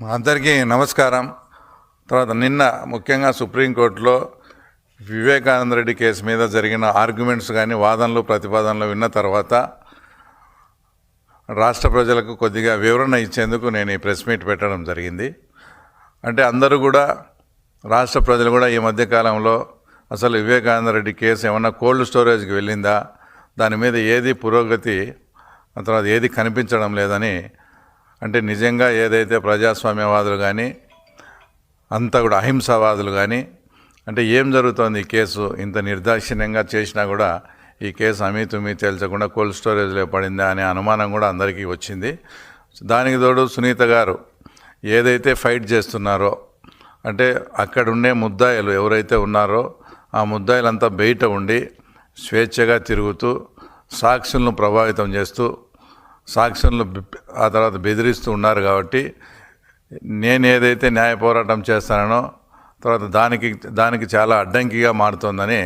అందరికీ నమస్కారం. తర్వాత నిన్న ముఖ్యంగా సుప్రీంకోర్టులో వివేకానంద రెడ్డి కేసు మీద జరిగిన ఆర్గ్యుమెంట్స్ కానీ వాదనలు ప్రతిపాదనలు విన్న తర్వాత రాష్ట్ర ప్రజలకు కొద్దిగా వివరణ ఇచ్చేందుకు నేను ఈ ప్రెస్ మీట్ పెట్టడం జరిగింది. అంటే అందరూ కూడా రాష్ట్ర ప్రజలు కూడా ఈ మధ్యకాలంలో అసలు వివేకానంద రెడ్డి కేసు ఏమన్నా కోల్డ్ స్టోరేజ్కి వెళ్ళిందా దాని మీద ఏది పురోగతి తర్వాత ఏది కనిపించడం లేదని అంటే నిజంగా ఏదైతే ప్రజాస్వామ్యవాదులు కానీ అంతా కూడా అహింసావాదులు కానీ అంటే ఏం జరుగుతోంది ఈ కేసు? ఇంత నిర్దాక్షిణ్యంగా చేసినా కూడా ఈ కేసు అమీతుమీ తేల్చకుండా కోల్డ్ స్టోరేజ్లో పడిందా అనే అనుమానం కూడా అందరికీ వచ్చింది. దానికి తోడు సునీత గారు ఏదైతే ఫైట్ చేస్తున్నారో అంటే అక్కడ ఉండే ముద్దాయిలు ఎవరైతే ఉన్నారో ఆ ముద్దాయిలంతా బయట ఉండి స్వేచ్ఛగా తిరుగుతూ సాక్షులను ప్రభావితం చేస్తూ సాక్ష్యంలో ఆ తర్వాత బెదిరిస్తూ ఉన్నారు కాబట్టి నేను ఏదైతే న్యాయ పోరాటం చేస్తానో తర్వాత దానికి దానికి చాలా అడ్డంకిగా మారుతోందని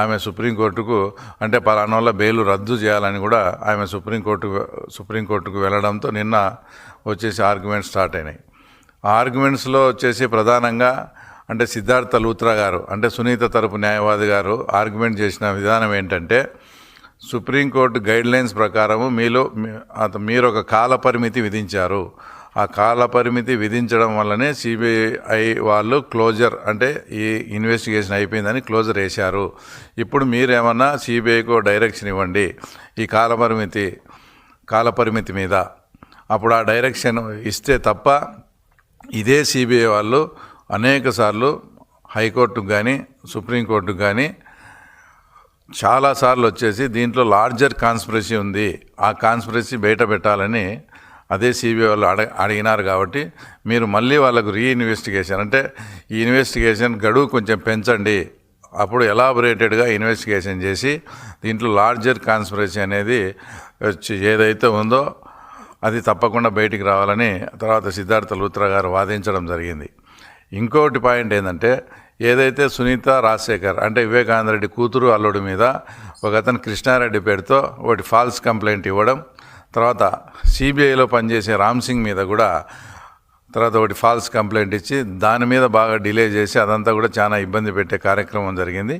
ఆమె సుప్రీంకోర్టుకు అంటే పలానా వల్ల బెయిల్ రద్దు చేయాలని కూడా ఆమె సుప్రీంకోర్టు సుప్రీంకోర్టుకు వెళ్ళడంతో నిన్న వచ్చేసి ఆర్గ్యుమెంట్స్ స్టార్ట్ అయినాయి. ఆ ఆర్గ్యుమెంట్స్లో వచ్చేసి ప్రధానంగా అంటే సిద్ధార్థ లూత్రా గారు అంటే సునీత తరపు న్యాయవాది గారు ఆర్గ్యుమెంట్ చేసిన విధానం ఏంటంటే సుప్రీంకోర్టు గైడ్ లైన్స్ ప్రకారము మీలో మీరు ఒక కాల పరిమితి విధించారు. ఆ కాల పరిమితి విధించడం వల్లనే సిబిఐ వాళ్ళు క్లోజర్ అంటే ఈ ఇన్వెస్టిగేషన్ అయిపోయిందని క్లోజర్ వేశారు. ఇప్పుడు మీరేమన్నా సిబిఐకు డైరెక్షన్ ఇవ్వండి ఈ కాల పరిమితి కాల పరిమితి మీద. అప్పుడు ఆ డైరెక్షన్ ఇస్తే తప్ప ఇదే సిబిఐ వాళ్ళు అనేక సార్లు హైకోర్టుకు కానీ సుప్రీంకోర్టుకు కానీ చాలాసార్లు వచ్చేసి దీంట్లో లార్జర్ కాన్స్పిరసీ ఉంది. ఆ కాన్స్పిరసీ బయట పెట్టాలని అదే సిబిఐ వాళ్ళు అడ అడిగినారు కాబట్టి మీరు మళ్ళీ వాళ్ళకు రీఇన్వెస్టిగేషన్. అంటే ఈ ఇన్వెస్టిగేషన్ గడువు కొంచెం పెంచండి. అప్పుడు ఎలాబొరేటెడ్గా ఇన్వెస్టిగేషన్ చేసి దీంట్లో లార్జర్ కాన్స్పిరసీ అనేది ఏదైతే ఉందో అది తప్పకుండా బయటికి రావాలని తర్వాత సిద్ధార్థ లూత్రా గారు వాదించడం జరిగింది. ఇంకోటి పాయింట్ ఏంటంటే ఏదైతే సునీత రాజశేఖర్ అంటే వివేకానంద రెడ్డి కూతురు అల్లుడి మీద ఒక అతను కృష్ణారెడ్డి పేరుతో ఒకటి ఫాల్స్ కంప్లైంట్ ఇవ్వడం తర్వాత సిబిఐలో పనిచేసే రామ్ సింగ్ మీద కూడా తర్వాత ఒకటి ఫాల్స్ కంప్లైంట్ ఇచ్చి దాని మీద బాగా డిలే చేసి అదంతా కూడా చాలా ఇబ్బంది పెట్టే కార్యక్రమం జరిగింది.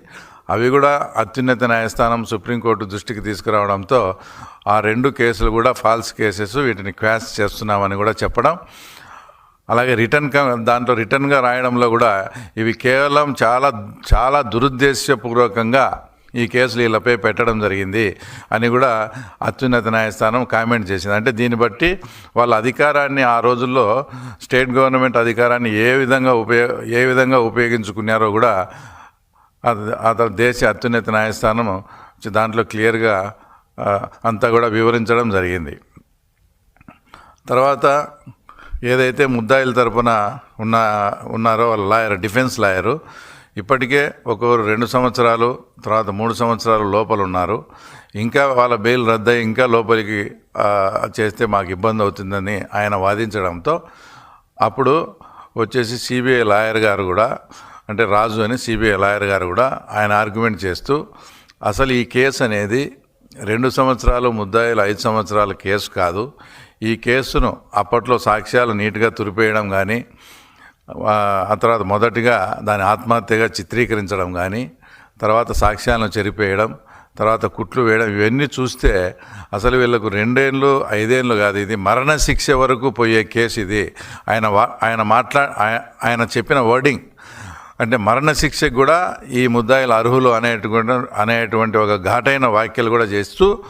అవి కూడా అత్యున్నత న్యాయస్థానం సుప్రీంకోర్టు దృష్టికి తీసుకురావడంతో ఆ రెండు కేసులు కూడా ఫాల్స్ కేసెస్ వీటిని క్వాష్ చేస్తున్నామని కూడా చెప్పడం. అలాగే రిటర్న్ క- దాంట్లో రిటర్న్గా రాయడంలో కూడా ఇవి కేవలం చాలా చాలా దురుద్దేశపూర్వకంగా ఈ కేసులు వీళ్ళపై పెట్టడం జరిగింది అని కూడా అత్యున్నత న్యాయస్థానం కామెంట్ చేసింది. అంటే దీన్ని బట్టి వాళ్ళ అధికారాన్ని ఆ రోజుల్లో స్టేట్ గవర్నమెంట్ అధికారాన్ని ఏ విధంగా ఉపయోగ ఏ విధంగా ఉపయోగించుకున్నారో కూడా అది- ఆ దేశ అత్యున్నత న్యాయస్థానం దాంట్లో క్లియర్గా అంతా కూడా వివరించడం జరిగింది. తర్వాత ఏదైతే ముద్దాయిల తరపున ఉన్న ఉన్నారో వాళ్ళ లాయర్ డిఫెన్స్ లాయరు ఇప్పటికే ఒకరు రెండు సంవత్సరాలు తర్వాత మూడు సంవత్సరాలు లోపల ఉన్నారు. ఇంకా వాళ్ళ బెయిల్ రద్దయి ఇంకా లోపలికి చేస్తే మాకు ఇబ్బంది అవుతుందని ఆయన వాదించడంతో అప్పుడు వచ్చేసి సిబిఐ లాయర్ గారు కూడా అంటే రాజు అని సిబిఐ లాయర్ గారు కూడా ఆయన ఆర్గ్యుమెంట్ చేస్తూ అసలు ఈ కేసు అనేది రెండు సంవత్సరాలు ముద్దాయిలు ఐదు సంవత్సరాల కేసు కాదు. ఈ కేసును అప్పట్లో సాక్ష్యాలు నీట్గా తురిపేయడం కానీ ఆ తర్వాత మొదటిగా దాని ఆత్మహత్యగా చిత్రీకరించడం కానీ తర్వాత సాక్ష్యాలను చెరిపేయడం తర్వాత కుట్లు వేయడం ఇవన్నీ చూస్తే అసలు వీళ్ళకు రెండేళ్ళు ఐదేళ్ళు కాదు ఇది మరణశిక్ష వరకు పోయే కేసు ఇది. ఆయన వా- ఆయన మాట్లా ఆయన చెప్పిన వర్డింగ్. అంటే మరణశిక్షకు కూడా ఈ ముద్దాయిలు అర్హులు అనేటువంటి అనేటువంటి ఒక ఘాటైన వ్యాఖ్యలు కూడా చేస్తూ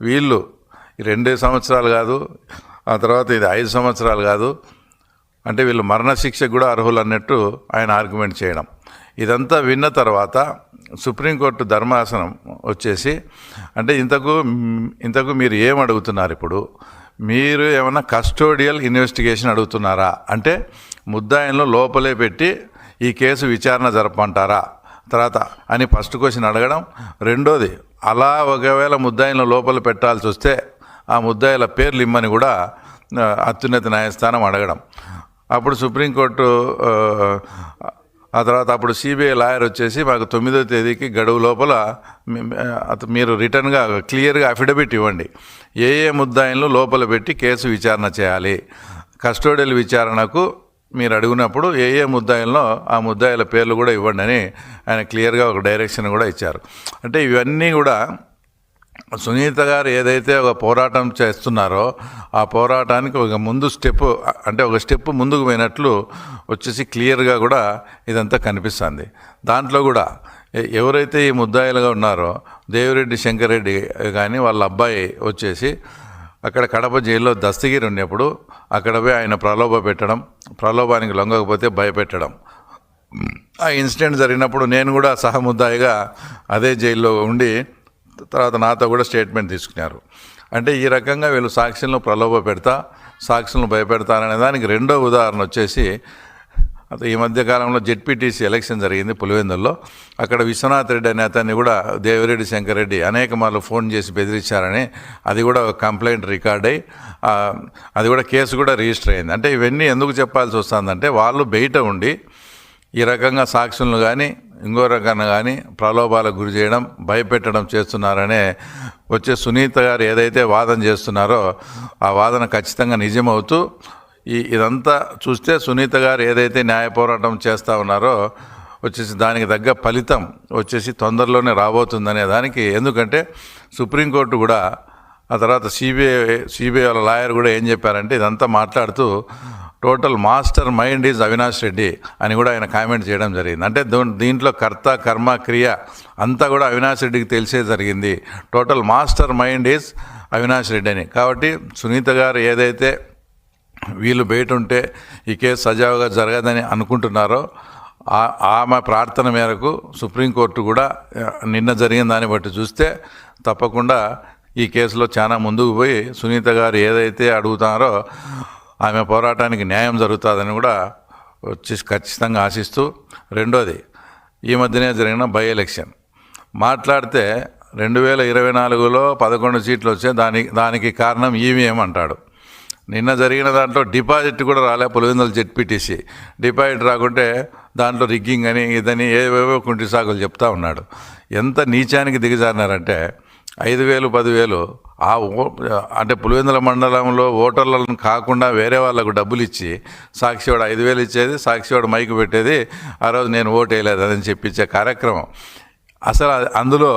వీళ్ళు రెండే సంవత్సరాలు కాదు ఆ తర్వాత ఇది ఐదు సంవత్సరాలు కాదు. అంటే వీళ్ళు మరణశిక్షకు కూడా అర్హులు అన్నట్టు ఆయన ఆర్గ్యుమెంట్ చేయడం. ఇదంతా విన్న తర్వాత సుప్రీంకోర్టు ధర్మాసనం వచ్చేసి అంటే ఇంతకు ఇంతకు మీరు ఏం అడుగుతున్నారు ఇప్పుడు? మీరు ఏమైనా కస్టోడియల్ ఇన్వెస్టిగేషన్ అడుగుతున్నారా? అంటే ముద్దాయిలను లోపలే పెట్టి ఈ కేసు విచారణ జరపమంటారా? తర్వాత అని ఫస్ట్ క్వశ్చన్ అడగడం. రెండోది అలా ఒకవేళ ముద్దాయిలను లోపల పెట్టాల్సి వస్తే ఆ ముద్దాయిల పేర్లు ఇమ్మని కూడా అత్యున్నత న్యాయస్థానం అడగడం. అప్పుడు సుప్రీంకోర్టు ఆ, ఆ తర్వాత అప్పుడు సిబిఐ లాయర్ వచ్చేసి మాకు తొమ్మిదో తేదీకి గడువు లోపల మీరు రిటర్న్గా క్లియర్గా అఫిడవిట్ ఇవ్వండి. ఏ ఏ ముద్దాయిలను లోపల పెట్టి కేసు విచారణ చేయాలి. కస్టోడియల్ విచారణకు మీరు అడిగినప్పుడు ఏ ఏ ముద్దాయిల్లో ఆ ముద్దాయిల పేర్లు కూడా ఇవ్వండి అని ఆయన క్లియర్గా ఒక డైరెక్షన్ కూడా ఇచ్చారు. అంటే ఇవన్నీ కూడా సునీత గారు ఏదైతే ఒక పోరాటం చేస్తున్నారో ఆ పోరాటానికి ఒక ముందు స్టెప్ అంటే ఒక స్టెప్ ముందుకు పోయినట్లు వచ్చేసి క్లియర్గా కూడా ఇదంతా కనిపిస్తుంది. దాంట్లో కూడా ఎవరైతే ఈ ముద్దాయిలుగా ఉన్నారో దేవిరెడ్డి శంకరెడ్డి కానీ వాళ్ళ అబ్బాయి వచ్చేసి అక్కడ కడప జైల్లో దస్తగిరి ఉన్నప్పుడు అక్కడ పోయి ఆయన ప్రలోభ పెట్టడం ప్రలోభానికి లొంగకపోతే భయపెట్టడం. ఆ ఇన్సిడెంట్ జరిగినప్పుడు నేను కూడా సహముద్దాయిగా అదే జైల్లో ఉండి తర్వాత నాతో కూడా స్టేట్మెంట్ తీసుకున్నారు. అంటే ఈ రకంగా వీళ్ళు సాక్షులను ప్రలోభ పెడతా సాక్షులను భయపెడతారనే దానికి రెండో ఉదాహరణ వచ్చేసి అత ఈ మధ్యకాలంలో జెడ్పీటీసీ ఎలక్షన్ జరిగింది పులివెందుల్లో. అక్కడ విశ్వనాథ్ రెడ్డి అనే అతన్ని కూడా దేవిరెడ్డి శంకర్ రెడ్డి అనేక మార్లు ఫోన్ చేసి బెదిరించారని అది కూడా కంప్లైంట్ రికార్డ్ అయ్యి అది కూడా కేసు కూడా రిజిస్టర్ అయింది. అంటే ఇవన్నీ ఎందుకు చెప్పాల్సి వస్తుందంటే వాళ్ళు బయట ఉండి ఈ రకంగా సాక్షులను కానీ ఇంకో రకంగా కానీ ప్రలోభాలకు గురి చేయడం భయపెట్టడం చేస్తున్నారనే వచ్చే సునీత గారు ఏదైతే వాదన చేస్తున్నారో ఆ వాదన ఖచ్చితంగా నిజమవుతూ ఈ ఇదంతా చూస్తే సునీత గారు ఏదైతే న్యాయ పోరాటం చేస్తూ ఉన్నారో వచ్చేసి దానికి తగ్గ ఫలితం వచ్చేసి తొందరలోనే రాబోతుందనే దానికి. ఎందుకంటే సుప్రీంకోర్టు కూడా ఆ తర్వాత సిబిఐ సిబిఐ వాళ్ళ లాయర్ కూడా ఏం చెప్పారంటే ఇదంతా మాట్లాడుతూ total mastermind is Avinash Reddy అని కూడా ఆయన కామెంట్ చేయడం జరిగింది. అంటే దో- దీంట్లో కర్త కర్మ క్రియ అంతా కూడా అవినాష్ రెడ్డికి తెలిసే జరిగింది. Total master mind is Avinash Reddy అని. కాబట్టి సునీత గారు ఏదైతే వీళ్ళు బయట ఉంటే ఈ కేసు సజావుగా జరగదని అనుకుంటున్నారో ఆ- ఆమె ప్రార్థన మేరకు సుప్రీంకోర్టు కూడా నిన్న జరిగిన దాన్ని బట్టి చూస్తే తప్పకుండా ఈ కేసులో చాలా ముందుకు పోయి సునీత గారు ఏదైతే అడుగుతారో ఆమె పోరాటానికి న్యాయం జరుగుతుందని కూడా వచ్చి ఖచ్చితంగా ఆశిస్తూ రెండోది ఈ మధ్యనే జరిగిన బై ఎలక్షన్. మాట్లాడితే రెండు వేల ఇరవై నాలుగులో పదకొండు సీట్లు వచ్చే దానికి దానికి కారణం ఈవీఎం అంటాడు. నిన్న జరిగిన దాంట్లో డిపాజిట్ కూడా రాలే పులివెందుల జెడ్పీటీసీ. డిపాజిట్ రాకుంటే దాంట్లో రిగ్గింగ్ అని ఇదని ఏవేవో కుంటి సాగులు చెప్తా ఉన్నాడు. ఎంత నీచానికి దిగజారినారంటే ఐదు వేలు పదివేలు ఆ ఓ అంటే పులివెందుల మండలంలో ఓటర్లను కాకుండా వేరే వాళ్ళకు డబ్బులు ఇచ్చి సాక్షివాడు ఐదు వేలు ఇచ్చేది సాక్షివాడు మైకు పెట్టేది ఆ రోజు నేను ఓటు వేయలేదు అని చెప్పించే కార్యక్రమం. అసలు అందులో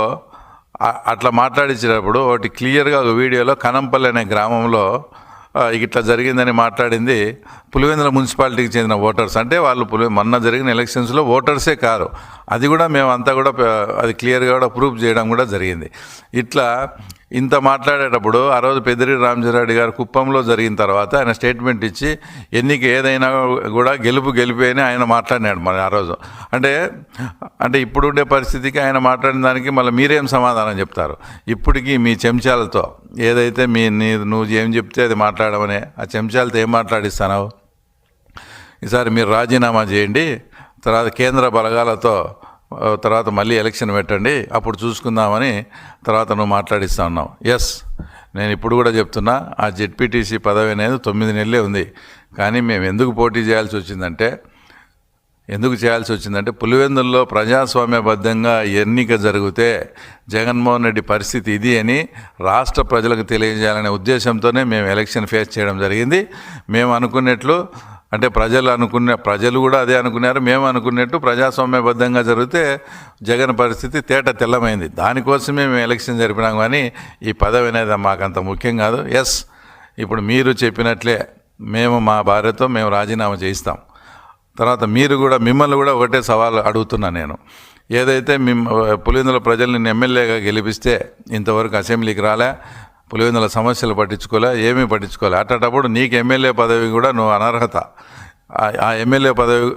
అట్లా మాట్లాడించినప్పుడు ఒకటి క్లియర్గా ఒక వీడియోలో కనంపల్లి అనే గ్రామంలో ఇట్లా జరిగిందని మాట్లాడింది పులివెందుల మున్సిపాలిటీకి చెందిన ఓటర్స్. అంటే వాళ్ళు పులి మొన్న జరిగిన ఎలక్షన్స్లో ఓటర్సే కారు. అది కూడా మేము అంతా కూడా అది క్లియర్గా కూడా ప్రూఫ్ చేయడం కూడా జరిగింది. ఇట్లా ఇంత మాట్లాడేటప్పుడు ఆ రోజు పెద్దిరి రామచంద్రరెడ్డి గారు కుప్పంలో జరిగిన తర్వాత ఆయన స్టేట్మెంట్ ఇచ్చి ఎన్నిక ఏదైనా కూడా గెలుపు గెలిపే అని ఆయన మాట్లాడినాడు మరి ఆ రోజు. అంటే అంటే ఇప్పుడుండే పరిస్థితికి ఆయన మాట్లాడిన దానికి మళ్ళీ మీరేం సమాధానం చెప్తారు? ఇప్పటికీ మీ చెంచాలతో ఏదైతే మీ నీ నువ్వు ఏం చెప్తే అది మాట్లాడమనే ఆ చెంచాలతో ఏం మాట్లాడిస్తున్నావు ఈసారి మీరు రాజీనామా చేయండి తర్వాత కేంద్ర బలగాలతో తర్వాత మళ్ళీ ఎలక్షన్ పెట్టండి అప్పుడు చూసుకుందామని తర్వాత నువ్వు మాట్లాడిస్తా ఉన్నావు. ఎస్ నేను ఇప్పుడు కూడా చెప్తున్నా ఆ జెడ్పీటీసీ పదవి అనేది తొమ్మిది నెలలే ఉంది. కానీ మేము ఎందుకు పోటీ చేయాల్సి వచ్చిందంటే ఎందుకు చేయాల్సి వచ్చిందంటే పులివెందుల్లో ప్రజాస్వామ్యబద్ధంగా ఎన్నిక జరిగితే జగన్మోహన్ రెడ్డి పరిస్థితి ఇది అని రాష్ట్ర ప్రజలకు తెలియజేయాలనే ఉద్దేశంతోనే మేము ఎలక్షన్ ఫేస్ చేయడం జరిగింది. మేము అనుకున్నట్లు అంటే ప్రజలు అనుకున్న ప్రజలు కూడా అదే అనుకున్నారు మేము అనుకున్నట్టు ప్రజాస్వామ్యబద్ధంగా జరిగితే జగన్ పరిస్థితి తేట తెల్లమైంది. దానికోసమే మేము ఎలక్షన్ జరిపినాం కానీ ఈ పదవి అనేది మాకంత ముఖ్యం కాదు. ఎస్ ఇప్పుడు మీరు చెప్పినట్లే మేము మా భార్యతో మేము రాజీనామా చేయిస్తాం. తర్వాత మీరు కూడా మిమ్మల్ని కూడా ఒకటే సవాల్ అడుగుతున్నా నేను. ఏదైతే మిమ్మ పులిందుల ప్రజల్ని నిన్ను ఎమ్మెల్యేగా గెలిపిస్తే ఇంతవరకు అసెంబ్లీకి రాలే. పులివెందుల సమస్యలు పట్టించుకోలే ఏమీ పట్టించుకోలే. అట్టేటప్పుడు నీకు ఎమ్మెల్యే పదవి కూడా నువ్వు అనర్హత. ఆ- ఎమ్మెల్యే పదవి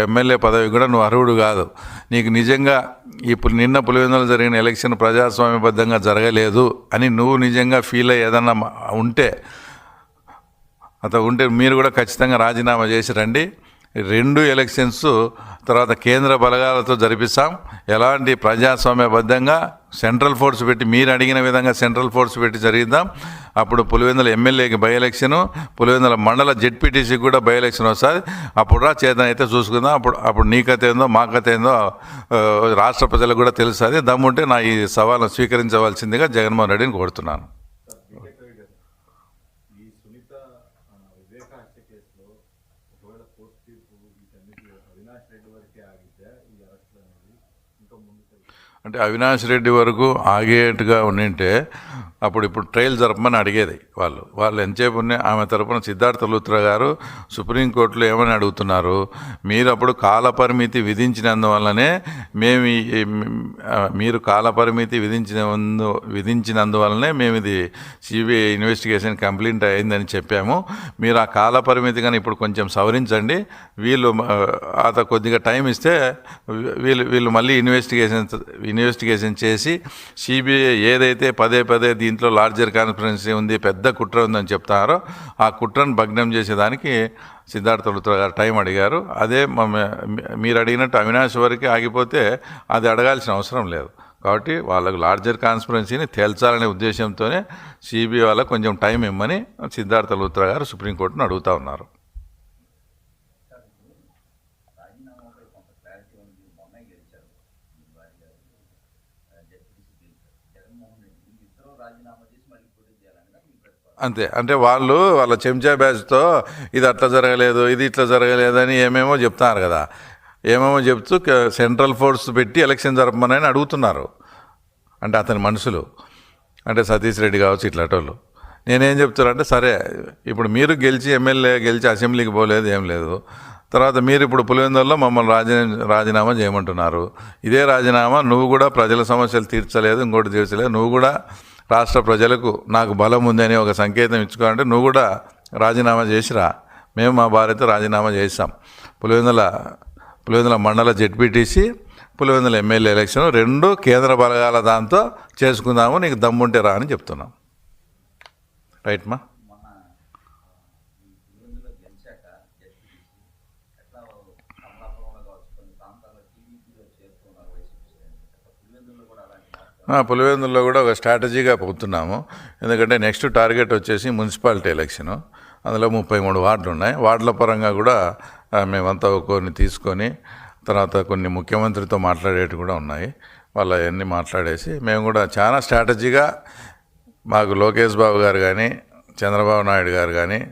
ఎమ్మెల్యే పదవి కూడా నువ్వు అర్హుడు కాదు. నీకు నిజంగా ఇప్పుడు నిన్న పులివెందులు జరిగిన ఎలక్షన్ ప్రజాస్వామ్యబద్ధంగా జరగలేదు అని నువ్వు నిజంగా ఫీల్ అయ్యి ఏదన్నా ఉంటే అతను ఉంటే మీరు కూడా ఖచ్చితంగా రాజీనామా చేసి రండి. రెండు ఎలక్షన్స్ తర్వాత కేంద్ర బలగాలతో జరిపిస్తాం. ఎలాంటి ప్రజాస్వామ్యబద్ధంగా సెంట్రల్ ఫోర్స్ పెట్టి మీరు అడిగిన విధంగా సెంట్రల్ ఫోర్స్ పెట్టి జరిగిద్దాం. అప్పుడు పులివెందుల ఎమ్మెల్యేకి బై ఎలక్షను పులివెందుల మండల జెడ్పీటీసీకి కూడా బై ఎలక్షన్ వస్తుంది. అప్పుడు రా చేతన అయితే చూసుకుందాం. అప్పుడు అప్పుడు నీ కథ ఏందో మా కథ ఏందో రాష్ట్ర ప్రజలకు కూడా తెలుస్తుంది. దమ్ముంటే నా ఈ సవాల్ను స్వీకరించవలసిందిగా జగన్మోహన్ రెడ్డిని కోరుతున్నాను ఈ సునీత ఆ, వివేక హత్య అంటే అవినాష్ రెడ్డి వరకు ఆగేట్టుగా ఉండింటే అప్పుడు ఇప్పుడు ట్రయల్ జరపమని అడిగేది వాళ్ళు. వాళ్ళు ఎంతసేపు ఉన్నాయి ఆమె తరపున సిద్ధార్థ లూత్రా గారు సుప్రీంకోర్టులో ఏమని అడుగుతున్నారు? మీరు అప్పుడు కాలపరిమితి విధించినందువలనే విధించినందువల్లనే మేము మీరు కాలపరిమితి విధించినందు విధించినందువల్లనే మేము ఇది సిబిఐ ఇన్వెస్టిగేషన్ కంప్లీట్ అయిందని చెప్పాము. మీరు ఆ కాలపరిమితి కానీ ఇప్పుడు కొంచెం సవరించండి. వీళ్ళు అత కొద్దిగా టైం ఇస్తే వీళ్ళు వీళ్ళు మళ్ళీ ఇన్వెస్టిగేషన్ ఇన్వెస్టిగేషన్ చేసి సిబిఐ ఏదైతే పదే పదే దీంట్లో లార్జర్ కాన్స్పిరెన్సీ ఉంది పెద్ద కుట్ర ఉందని చెప్తారో. ఆ కుట్రను భగ్నం చేసేదానికి సిద్ధార్థ లుత్ర గారు టైం అడిగారు. అదే మ- మీరు అడిగినట్టు అవినాష్ వరకు ఆగిపోతే అది అడగాల్సిన అవసరం లేదు. కాబట్టి వాళ్ళకు లార్జర్ కాన్స్పరెన్సీని తేల్చాలనే ఉద్దేశంతోనే సిబిఐ వాళ్ళకు కొంచెం టైం ఇమ్మని సిద్ధార్థ లూత్రా గారు సుప్రీంకోర్టును అడుగుతా ఉన్నారు. జగన్మోహన్ రెడ్డి అంతే. అంటే వాళ్ళు వాళ్ళ చెంచా బ్యాచ్తో ఇది అట్లా జరగలేదు ఇది ఇట్లా జరగలేదు అని ఏమేమో చెప్తున్నారు కదా. ఏమేమో చెప్తూ సెంట్రల్ ఫోర్స్ పెట్టి ఎలక్షన్ జరపమని అడుగుతున్నారు. అంటే అతని మనుషులు. అంటే సతీష్ రెడ్డి కావచ్చు ఇట్లాంటోళ్ళు. నేనేం చెప్తానంటే సరే ఇప్పుడు మీరు గెలిచి ఎమ్మెల్యే గెలిచి అసెంబ్లీకి పోలేదు ఏం లేదు. తర్వాత మీరు ఇప్పుడు పులివెందుల్లో మమ్మల్ని రాజీ రాజీనామా చేయమంటున్నారు. ఇదే రాజీనామా నువ్వు కూడా ప్రజల సమస్యలు తీర్చలేదు ఇంకోటి తీర్చలేదు. నువ్వు కూడా రాష్ట్ర ప్రజలకు నాకు బలం ఉందని ఒక సంకేతం ఇచ్చుకోవాలంటే నువ్వు కూడా రాజీనామా చేసిరా. మేము మా భార్యతో రాజీనామా చేసాం పులివెందుల పులివెందుల మండల జెడ్పీటీసీ పులివెందుల ఎమ్మెల్యే ఎలక్షన్ రెండు కేంద్ర బలగాల దాంతో చేసుకుందాము నీకు దమ్ముంటే రా అని చెప్తున్నాం. రైట్మా మా మొన్న ఈ పులివెందులో గెలిచాక జడ్పీసీ ఎట్లా కమలాపురంలో కావచ్చు కొన్ని ప్రాంతాల్లో టీడీపీలో చేరుతున్నారు వైసీపీ శ్రేణులు. అట్లా పులివెందులో కూడా అలాంటి మార్పు ఆ, పులివెందుల్లో కూడా ఒక స్ట్రాటజీగా పోతున్నాము. ఎందుకంటే నెక్స్ట్ టార్గెట్ వచ్చేసి మున్సిపాలిటీ ఎలక్షను. అందులో ముప్పై మూడు వార్డులు ఉన్నాయి వార్డుల పరంగా కూడా మేమంతా కొన్ని తీసుకొని తర్వాత కొన్ని ముఖ్యమంత్రితో మాట్లాడేవి కూడా ఉన్నాయి. వాళ్ళు అవన్నీ మాట్లాడేసి మేము కూడా చాలా స్ట్రాటజీగా మాకు లోకేష్ బాబు గారు కానీ చంద్రబాబు నాయుడు గారు కానీ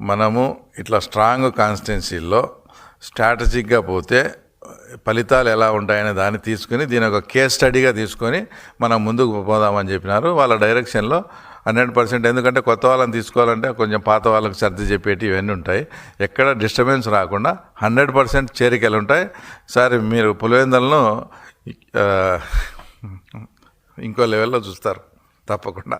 మనము ఇట్లా స్ట్రాంగ్ కాన్స్టిట్యున్సీల్లో స్ట్రాటజిక్గా పోతే ఫలితాలు ఎలా ఉంటాయనే దాన్ని తీసుకుని దీని ఒక కేస్ స్టడీగా తీసుకొని మనం ముందుకు పోదామని చెప్పినారు. వాళ్ళ డైరెక్షన్లో హండ్రెడ్ పర్సెంట్. ఎందుకంటే కొత్త వాళ్ళని తీసుకోవాలంటే కొంచెం పాత వాళ్ళకి సర్ది చెప్పేటి ఇవన్నీ ఉంటాయి. ఎక్కడ డిస్టర్బెన్స్ రాకుండా హండ్రెడ్ పర్సెంట్ చేరికలు ఉంటాయి. సార్ మీరు పులివెందులను ఇంకో లెవెల్లో చూస్తారు తప్పకుండా.